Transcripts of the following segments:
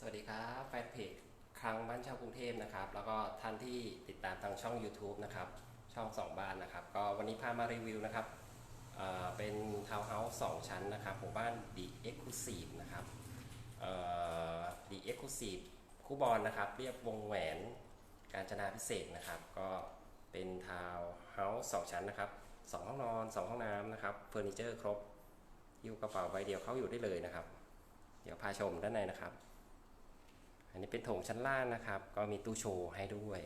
สวัสดีครับแฟนเพจครั้งบ้านช่ากรุงเทพนะครับ แล้วก็ท่านที่ติดตามทางช่อง YouTube นะครับ ช่องสองบ้านนะครับ ก็วันนี้พามารีวิวนะครับเเป็นทาวน์เฮาส์สองชั้นนะครับหมู่บ้าน The Exclusive นะครับเอ่อ The Exclusive คู่บอลนะครับ เรียบวงแหวนการจนาพิเศษนะครับ ก็เป็นทาวน์เฮาส์สองชั้นนะครับสองห้องนอนสองห้องน้ำนะครับเฟอร์นิเจอร์ครบยิ้วกระเป๋าใบเดียวเข้าอยู่ได้เลยนะครับ เดี๋ยวพาชมด้านในนะครับ นนี้เป็นโถงชั้นล่างนะครับ ก็มีตู้โชว์ให้ด้วย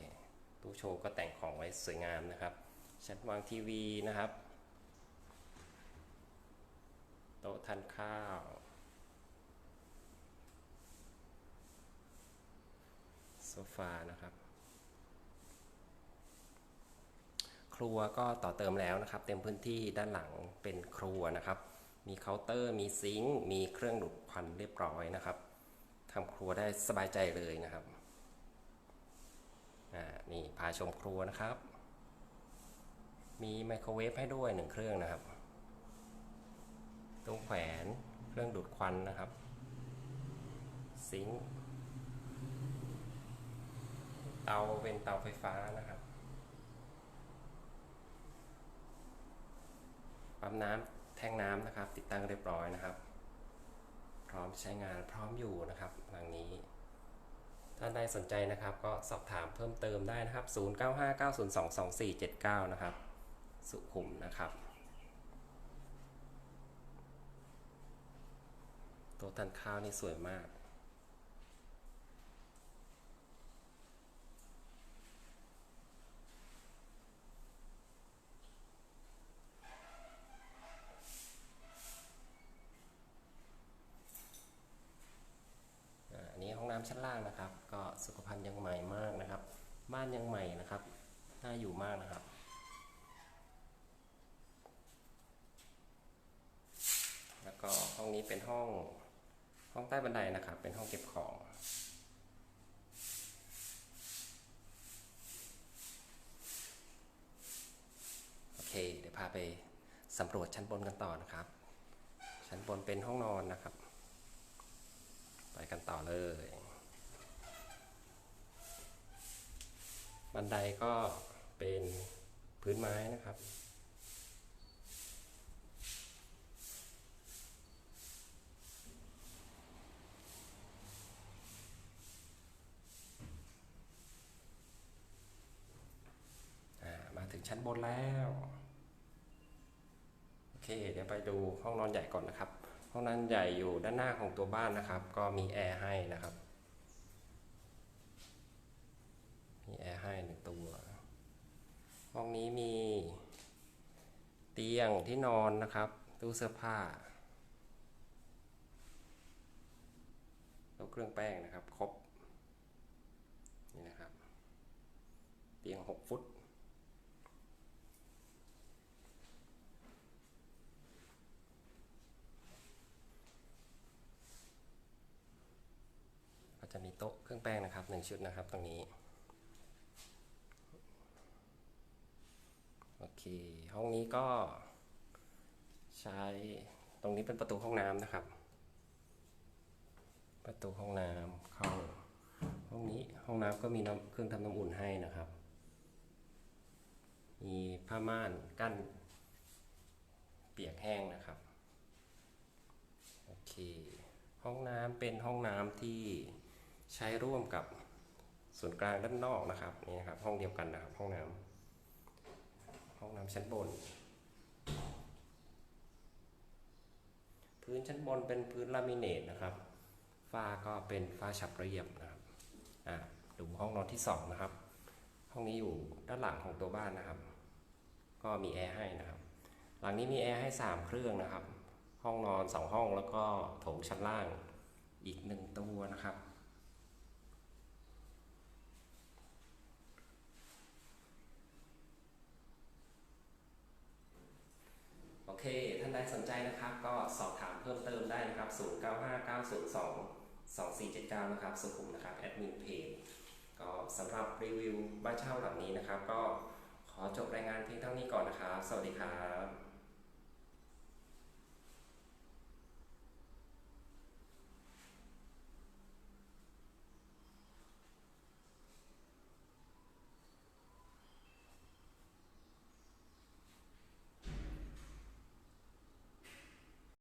ตู้โชว์ก็แต่งของไว้สวยงามนะครับชั้นวางทีวีนะครับ โต๊ะทานข้าว โซฟานะครับ ครัวก็ต่อเติมแล้วนะครับ เต็มพื้นที่ด้านหลังเป็นครัวนะครับ มีเคาน์เตอร์ มีซิงค์ มีเครื่องดูดควันเรียบร้อยนะครับ ทำครัวได้สบายใจเลยนะครับอ่านี่พาชมครัวนะครับ มีไมโครเวฟให้ด้วยหนึ่งเครื่องนะครับตู้แขวนเครื่องดูดควันนะครับ ซิงเตาเป็นเตาไฟฟ้านะครับ ปั๊มน้ำแท่งน้ำนะครับ ติดตั้งเรียบร้อยนะครับ ใช้งานพร้อมอยู่นะครับหลังนี้ท่านใดสนใจนะครับก็สอบถามเพิ่มเติมได้นะครับ 0959022479 นะครับ สุขุมนะครับ โต๊ะทานข้าวนี่สวยมาก อ่าอันนี้ห้องน้ำ ชั้นล่างนะครับ ก็สุขภัณฑ์ยังใหม่มากนะครับ บ้านยังใหม่นะครับน่าอยู่มากนะครับ แล้วก็ห้องนี้เป็นห้องห้องใต้บันไดนะครับ เป็นห้องเก็บของโอเค เดี๋ยวพาไปสำรวจชั้นบนกันต่อนะครับ ชั้นบนเป็นห้องนอนนะครับ ไปกันต่อเลย บันไดก็เป็นพื้นไม้นะครับ มาถึงชั้นบนแล้ว โอเค เดี๋ยวไปดูห้องนอนใหญ่ก่อนนะครับ ห้องนอนใหญ่อยู่ด้านหน้าของตัวบ้านนะครับ ก็มีแอร์ให้นะครับ มีแอร์ให้หนึ่งตัว ห้องนี้มีเตียงที่นอนนะครับ ตู้เสื้อผ้าแล้วเครื่องแป้งนะครับ ครบ นี่นะครับ เตียง 6 ฟุต ก็จะมีโต๊ะเครื่องแป้งนะครับหนึ่งชุดนะครับตรงนี้ โอ เค ห้องนี้ก็ใช้ตรงนี้เป็นประตูห้องน้ำนะครับ ประตูห้องน้ำเข้าห้องนี้ห้องน้ำก็มีน้ำเครื่องทำน้ำอุ่นให้นะครับ มีผ้าม่านกั้น เปียกแห้งนะครับโอเคห้องน้ำเป็นห้องน้ำที่ใช้ร่วมกับส่วนกลางด้านนอกนะครับนี่นะครับห้องเดียวกันนะครับห้องน้ำ ห้องน้ำชั้นบน พื้นชั้นบนเป็นพื้นลามิเนตนะครับฝ้าก็เป็นฝ้าฉับระเรียบนะครับอ่าดูห้องนอนที่สองนะครับ ห้องนี้อยู่ด้านหลังของตัวบ้านนะครับ ก็มีแอร์ให้นะครับ หลังนี้มีแอร์ให้ 3 เครื่องนะครับ ห้องนอน 2 ห้องแล้วก็โถงชั้นล่างอีกหนึ่งตัวนะครับ เค ท่านใดสนใจนะครับ ก็สอบถามเพิ่มเติมได้นะครับ 0959022479 นะครับ สุขุมนะครับ แอดมินเพจ ก็สำหรับรีวิวบ้านเช่าหลังนี้นะครับ ก็ขอจบรายงานเพียงเท่านี้ก่อนนะครับ สวัสดีครับ